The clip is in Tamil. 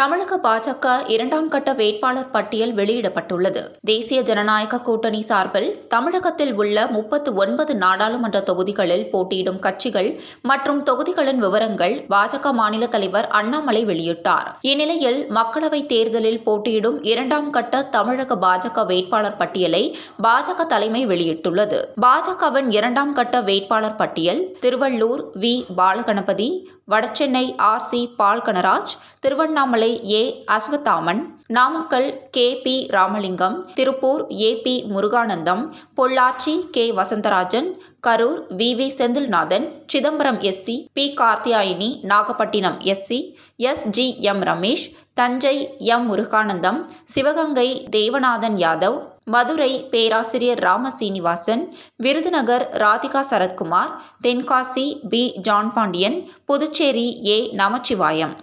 தமிழக பாஜக இரண்டாம் கட்ட வேட்பாளர் பட்டியல் வெளியிடப்பட்டுள்ளது. தேசிய ஜனநாயக கூட்டணி சார்பில் தமிழகத்தில் உள்ள முப்பத்து ஒன்பது நாடாளுமன்ற தொகுதிகளில் போட்டியிடும் கட்சிகள் மற்றும் தொகுதிகளின் விவரங்கள் பாஜக மாநில தலைவர் அண்ணாமலை வெளியிட்டார். இந்நிலையில் மக்களவைத் தேர்தலில் போட்டியிடும் இரண்டாம் கட்ட தமிழக பாஜக வேட்பாளர் பட்டியலை பாஜக தலைமை வெளியிட்டுள்ளது. பாஜகவின் இரண்டாம் கட்ட வேட்பாளர் பட்டியல் Tiruvallur V. Balaganapathy Vadachennai R. C. Paul Kanagaraj Tiruvannamalai A. Aswathaman Namakkal K. P. Ramalingam Tiruppur A. P. Muruganandam Pollachi K. Vasantharajan Karur V. V. Senthilnathan Chidambaram SC P. Karthiyayini Nagapattinam SC S. G. M. Ramesh Thanjai M. Muruganandam Sivaganga Devanathan Yadav Madurai பேராசிரியர் Rama Srinivasan Virudhunagar Radhika Sarathkumar Tenkasi P. John Pandian Puducherry A. Namachivayam.